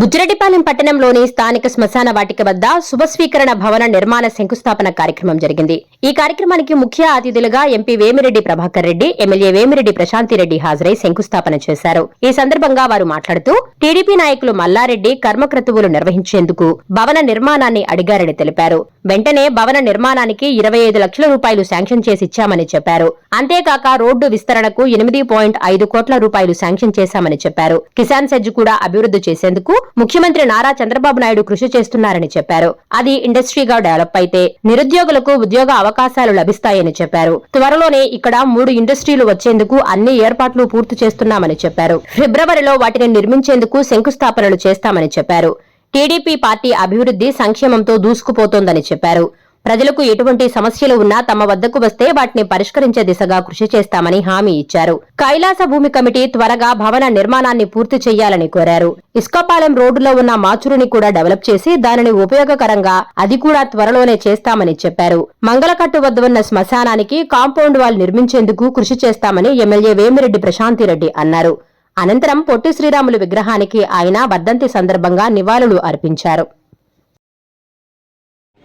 బుజ్జిరెడ్డిపాలెం పట్టణంలోని స్థానిక శ్మశాన వాటిక వద్ద శుభస్వీకరణ భవన నిర్మాణ శంకుస్థాపన కార్యక్రమం జరిగింది. ఈ కార్యక్రమానికి ముఖ్య అతిథులుగా ఎంపీ వేమిరెడ్డి ప్రభాకర్ రెడ్డి ఎమ్మెల్యే వేమిరెడ్డి ప్రశాంతిరెడ్డి హాజరై శంకుస్థాపన చేశారు. ఈ సందర్భంగా వారు మాట్లాడుతూ టీడీపీ నాయకులు మల్లారెడ్డి కర్మక్రతువులు నిర్వహించేందుకు భవన నిర్మాణాన్ని అడిగారని తెలిపారు. వెంటనే భవన నిర్మాణానికి ఇరవై ఐదు లక్షల రూపాయలు శాంక్షన్ చేసి ఇచ్చామని చెప్పారు. అంతేకాక రోడ్డు విస్తరణకు ఎనిమిది పాయింట్ ఐదు కోట్ల రూపాయలు శాంక్షన్ చేశామని చెప్పారు. కిసాన్ సెజ్ కూడా అభివృద్ధి చేసేందుకు ముఖ్యమంత్రి నారా చంద్రబాబు నాయుడు కృషి చేస్తున్నారని చెప్పారు. అది ఇండస్ట్రీగా డెవలప్ అయితే నిరుద్యోగులకు ఉద్యోగ అవకాశాలు లభిస్తాయని చెప్పారు. త్వరలోనే ఇక్కడ మూడు ఇండస్ట్రీలు వచ్చేందుకు అన్ని ఏర్పాట్లు పూర్తి చేస్తున్నామని చెప్పారు. ఫిబ్రవరిలో వాటిని నిర్మించేందుకు శంకుస్థాపనలు చేస్తామని చెప్పారు. టీడీపీ పార్టీ అభివృద్ధి సంక్షేమంతో దూసుకుపోతోందని చెప్పారు. ప్రజలకు ఎటువంటి సమస్యలు ఉన్నా తమ వద్దకు వస్తే వాటిని పరిష్కరించే దిశగా కృషి చేస్తామని హామీ ఇచ్చారు. కైలాస భూమి కమిటీ త్వరగా భవన నిర్మాణాన్ని పూర్తి చేయాలని కోరారు. ఇస్కాపాలెం రోడ్డులో ఉన్న మాచురుని కూడా డెవలప్ చేసి దానిని ఉపయోగకరంగా అది కూడా త్వరలోనే చేస్తామని చెప్పారు. మంగళకట్టు వద్ద ఉన్న శ్మశానానికి కాంపౌండ్ వాల్ నిర్మించేందుకు కృషి చేస్తామని ఎమ్మెల్యే వేమిరెడ్డి ప్రశాంతిరెడ్డి అన్నారు. అనంతరం పొట్టి శ్రీరాములు విగ్రహానికి ఆయన వర్ధంతి సందర్భంగా నివాళులు అర్పించారు.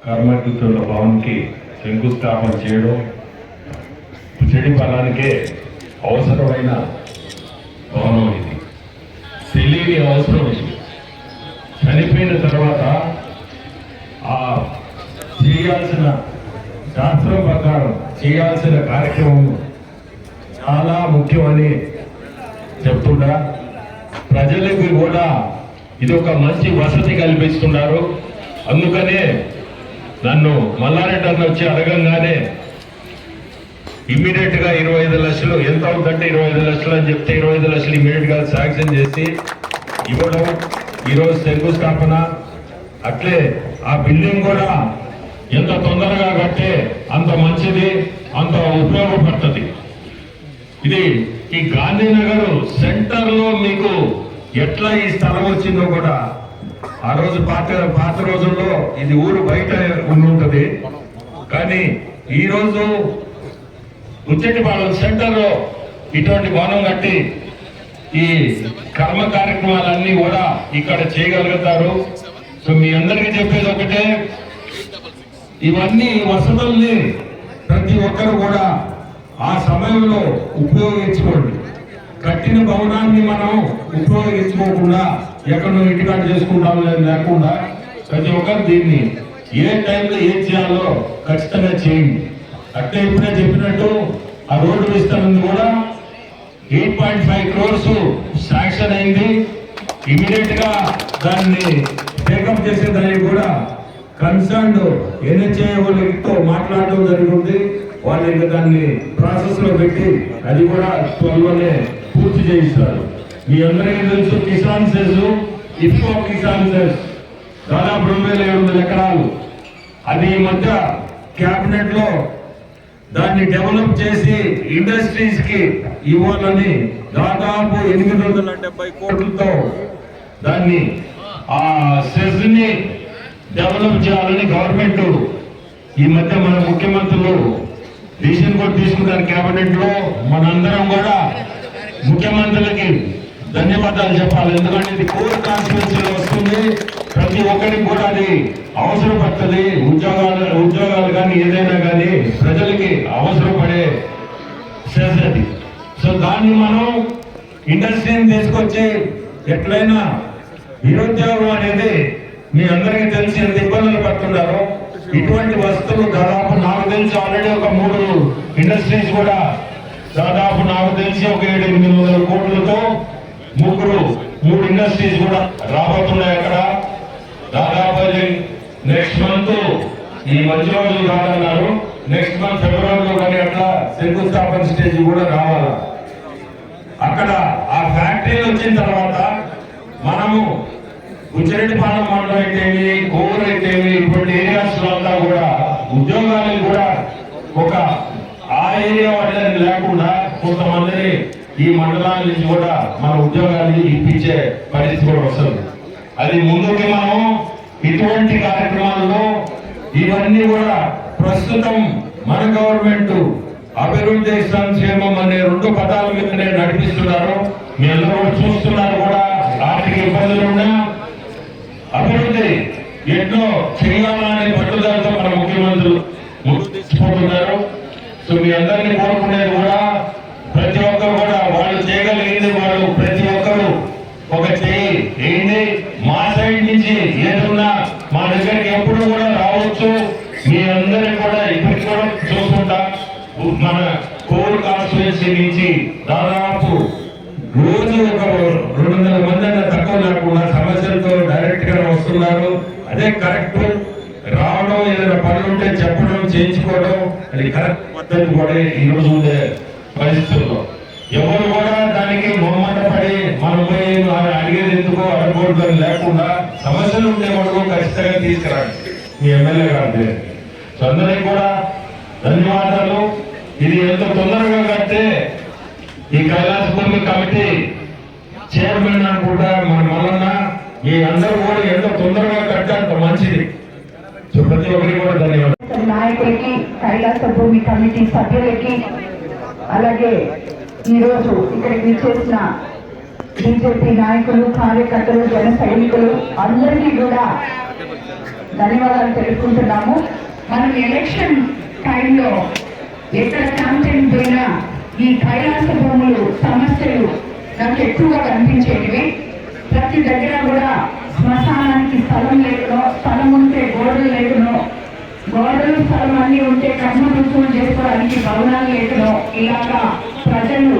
కర్మకృతుల భవన్కి శంకుస్థాపన చేయడం చెడి పలానికే అవసరమైన భవనం ఇది. తెలియని అవసరం ఇది. చనిపోయిన తర్వాత ఆ చేయాల్సిన శాస్త్రం ప్రకారం చేయాల్సిన కార్యక్రమం చాలా ముఖ్యమని చెప్తుండా ప్రజలకు కూడా ఇది ఒక మంచి వసతి కల్పిస్తున్నారు. అందుకనే నన్ను మల్లారెడ్డి అన్న వచ్చి అడగంగానే ఇమ్మీడియట్గా ఇరవై ఐదు లక్షలు ఎంత అవుతుందంటే ఇరవై ఐదు లక్షలు అని చెప్తే ఇరవై ఐదు లక్షలు ఇమ్మీడియట్గా శాంక్షన్ చేసి ఇవ్వడం ఈరోజు శంకుస్థాపన. అట్లే ఆ బిల్డింగ్ కూడా ఎంత తొందరగా కట్టే అంత మంచిది అంత ఉపయోగపడుతుంది. ఇది ఈ గాంధీనగర్ సెంటర్లో మీకు ఎట్లా ఈ స్థలం వచ్చిందో కూడా ఆ రోజు పాత పాత రోజుల్లో ఇది ఊరు బయట ఉంటుంది. కానీ ఈ రోజు ఉచ్చటిపాలెం సెంటర్లో ఇటువంటి భవనం కట్టి ఈ కర్మ కార్యక్రమాలన్నీ కూడా ఇక్కడ చేయగలుగుతారు. సో మీ అందరికీ చెప్పేది ఒకటే ఇవన్నీ వసతుల్ని ప్రతి ఒక్కరు కూడా ఆ సమయంలో ఉపయోగించుకోండి. కట్టిన భవనాన్ని మనం ఉపయోగించుకోకుండా ఎక్కడో ఇంటికాడ చేసుకుంటాం లేదు లేకుండా ప్రతి ఒక్కరు దీన్ని ఏ టైంలో ఏం చేయాలో ఖచ్చితంగా చేయండి. అట్లే ఇప్పుడే చెప్పినట్టు ఆ రోడ్డు విస్తరణ కూడా eight point five crores sanction అయింది. ఇమీడియట్గా దాన్ని టేకప్ చేసే దానికి కూడా కన్సర్న్ ఎన్హెచ్ఏ వాళ్ళతో మాట్లాడడం జరిగింది. వాళ్ళు ఇంకా దాన్ని ప్రాసెస్లో పెట్టి అది కూడా త్వరలోనే పూర్తి చేయిస్తారు. మీ అందరికీ తెలుసు Kisan cess IFFCO Kisan cess దాదాపు రెండు వేల ఏడు వందల ఎకరాలు. అది ఈ మధ్య క్యాబినెట్లో దాన్ని డెవలప్ చేసి ఇండస్ట్రీస్కి ఇవ్వాలని దాదాపు ఎనిమిది వందల డెబ్బై కోట్లతో దాన్ని ఆ సెస్ని డెవలప్ చేయాలని గవర్నమెంట్ ఈ మధ్య మన ముఖ్యమంత్రులు డిసిషన్ కూడా తీసుకున్నారు కేబినెట్లో మనందరం కూడా ముఖ్యమంత్రులకి ధన్యవాదాలు చెప్పాలి. ఎందుకంటే ఇది కోర్ కాన్స్టిట్యూన్సీలో వస్తుంది. ప్రతి ఒక్కరికి కూడా అది అవసరపడుతుంది. ఉద్యోగాలు ఉద్యోగాలు కానీ ఏదైనా కానీ ప్రజలకి అవసరపడే సెస్ సో దాన్ని మనం ఇండస్ట్రీని తీసుకొచ్చి ఎట్లయినా నిరుద్యోగం అనేది మీ అందరికీ తెలిసి ఎంత ఇబ్బందులు పడుతున్నారు. ఇటువంటి వస్తువులు దాదాపు నాకు తెలిసి ఆల్రెడీ ఒక మూడు ఇండస్ట్రీస్ కూడా దాదాపు నాకు తెలిసి ఒక ఏడు ఎనిమిది వందల కోట్లతో ముగ్గురు ఇండస్ట్రీస్ కూడా రాబోతున్నాయి అక్కడ. దాదాపు నెక్స్ట్ మంత్ ఈ మధ్య రోజులు కాదన్నారు నెక్స్ట్ మంత్ ఫిబ్రవరిలో కానీ అట్లా శంకుస్థాపన స్టేజ్ కూడా రావాలి? అక్కడ ఆ ఫ్యాక్టరీలు వచ్చిన తర్వాత మనము గుజ్జరెడ్డిపాలెం మండలం అయితేమి కోవూరు అయితేమి ఇటువంటి ఏరియాస్లో అంతా కూడా ఉద్యోగాలకు కూడా ఒక ఆ ఏరియా వాళ్ళని లేకుండా కొంతమందిని ఈ మండలాల నుంచి కూడా మన ఉద్యోగాలు ఇప్పించే పరిస్థితి కూడా వస్తుంది. అది ముందుకి మనం ఇటువంటి కార్యక్రమాల్లో ఇవన్నీ కూడా ప్రస్తుతం మన గవర్నమెంట్ అభివృద్ధి సంక్షేమం అనే రెండు పదాల మీదనే నడిపిస్తున్నారు. మీ అందరూ కూడా చూస్తున్నారు కూడా ఆర్థిక ఇబ్బందులు ఉన్నా. ఎన్నో చేయాలనే పట్టుదలతో మన ముఖ్యమంత్రులు ముందుకు సో మీ అందరినీ కోరుకునేది కూడా ప్రతి ఒక్కరు కూడా వాళ్ళు చేయగలిగింది వాళ్ళు ప్రతి ఒక్కరు ఒక చేయి ఏంటి మా సైడ్ నుంచి ఏదున్నా మా దగ్గరికి ఎప్పుడు కూడా రావచ్చు మీ అందరినీ కూడా ఇప్పటికి కూడా చూసుకుంటా మన కోర్ కాన్స్టిట్యున్సీ దాదాపు రోజు ఒక రెండు వందల మంది అన్న తక్కువ లేకుండా సమస్యలతో డైరెక్ట్గా వస్తున్నారు. అదే కరెక్ట్. రావడం ఏదైనా పనులు ఉంటే చెప్పడం చేయించుకోవడం అది కరెక్ట్ పద్ధతి కూడా ఈ రోజు ఉండే పరిస్థితుల్లో. ఎవరు కూడా దానికి మొహమాట పడి మనం పోయి అడిగేది ఎందుకో అడగకూడదు లేకుండా సమస్యలు ఉండే వరకు ఖచ్చితంగా తీసుకురండి. మీ ఎమ్మెల్యే గారి సో అందరికీ కూడా ధన్యవాదాలు. ఇది ఎంత తొందరగా కడితే ఈ కైలాసపురం కమిటీ చైర్మన్ అనుకుంటా మన మల్లన్న మీ అందరూ కూడా ఎంత తొందరగా కట్టే అంత మంచిది. సో ప్రతి ఒక్కరికి కూడా ధన్యవాదాలు. నాయకులకి కైలాస భూమి కమిటీ సభ్యులకి అలాగే ఈరోజు ఇక్కడికి విచ్చేసిన బీజేపీ నాయకులు కార్యకర్తలు జన సైనికులు అందరికీ కూడా ధన్యవాదాలు తెలుపుకుంటున్నాము. మనం ఎలక్షన్ టైంలో ఎక్కడ క్యాంపెయిన్ పోయినా ఈ కైలాస భూములు సమస్యలు నాకు ఎక్కువగా కనిపించేటివి. ప్రతి దగ్గర కూడా శ్మశానానికి స్థలం లేకనో స్థలం ఉంటే గోడలు లేకనో గోడలు స్థలం అన్నీ ఉంటే కర్మ రుసుములు చేసుకోవడానికి భవనాలు లేకనో ఇలాగా ప్రజలు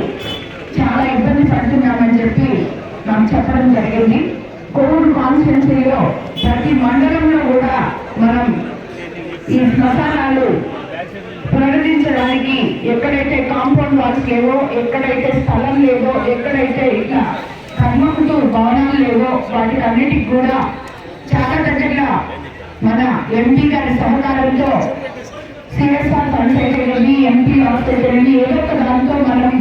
చాలా ఇబ్బంది పడుతున్నామని చెప్పి నాకు చెప్పడం జరిగింది. కోవిడ్ కాన్స్టిట్యున్సీలో ప్రతి మండలంలో కూడా మనం ఈ శ్మశానాలు పునరుద్ధరించడానికి ఎక్కడైతే కాంపౌండ్ వాల్స్ లేవో ఎక్కడైతే స్థలం లేదో ఎక్కడైతే ఇట్లా కర్మకుతూ భవనాలు లేవో వాటికి అన్నిటికి కూడా చాలా దగ్గర మన ఎంపీ గారి సహకారంతో సిఎస్ఆర్ ఫండ్స్ అయితేనేమి ఎంపీ ఆఫ్ అయితేనేమి ఏదో ఒక దాంతో మనం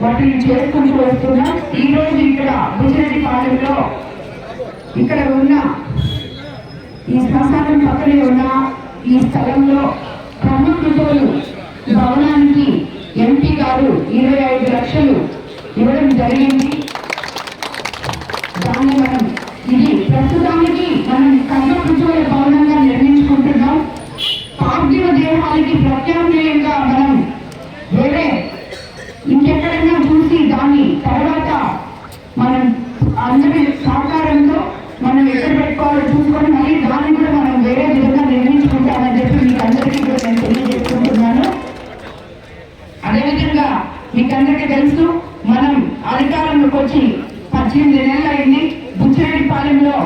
వాటిని చేసుకుంటూ వస్తున్నాం. ఈ రోజు ఇక్కడ బుజిరెడ్డి పాలెంలో ఇక్కడ ఉన్న ఈ శ్మశానం పక్కనే ఉన్న ఈ స్థలంలో బ్రహ్మకృతోలు భవనానికి ఎంపీ గారు ఇరవై ఐదు లక్షలు ఇవ్వడం జరిగింది. దాన్ని మనం ఇది ప్రస్తుతానికి మనం కన్ను భవనంగా నిర్మించుకుంటున్నాం పార్థివ దేహాలకి ప్రత్యామ్నాయంగా మనం వేరే ఇంకెక్కడైనా చూసి దాన్ని తర్వాత మనం అందరి సహకారంతో మనం ఎక్కడ పెట్టుకోవాలో చూసుకొని మళ్ళీ దాన్ని కూడా మనం వేరే విధంగా నిర్మించుకుంటామని చెప్పి మీకు అందరికీ కూడా నేను తెలియజేసుకుంటున్నాను అదేవిధంగా మీకు అందరికీ తెలుసు మనం అధికారంలోకి వచ్చి పద్దెనిమిది నెలలు అయింది బుచ్చిరెడ్డిపాలెంలో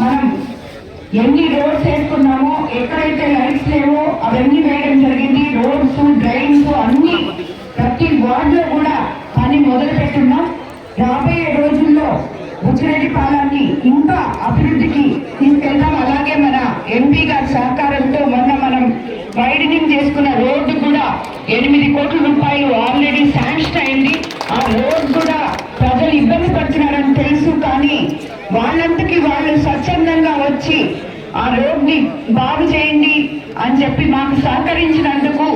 మనం ఎన్ని రోడ్స్ వేసుకున్నామో ఎక్కడైతే లైట్స్ లేవో అవన్నీ వేయడం జరిగింది. రోడ్స్ డ్రైన్స్ అన్ని ప్రతి వార్డులో కూడా పని మొదలు పెట్టున్నాం రాబోయే రోజుల్లో బుచ్చిరెడ్డి పాలాన్ని ఇంకా అభివృద్ధికి తీసుకెళ్తాం. అలాగే మన ఎంపీ గారి సహకారంతో మొన్న మనం వైడనింగ్ చేసుకున్న రోడ్డు కూడా ఎనిమిది కోట్ల రూపాయలు ఆల్రెడీ శాంక్షన్ అయింది. ఆ రోడ్ కూడా ప్రజలు ఇబ్బంది పడుతున్నారని తెలుసు కానీ వాళ్ళంతకి వాళ్ళు వచ్చి ఆ రోడ్ని బాగు చేయండి అని చెప్పి మాకు సహకరించినందుకు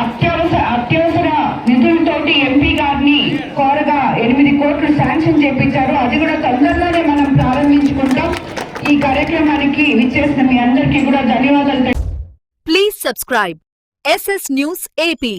అత్యవసర అత్యవసర నిధులతోటి ఎంపీ గారిని కోరగా ఎనిమిది కోట్లు శాంక్షన్ చేపించారు. అది కూడా తొందరలోనే మనం ప్రారంభించుకుంటాం. ఈ కార్యక్రమానికి విచ్చేసిన మీ అందరికీ కూడా ధన్యవాదాలు please subscribe SS news AP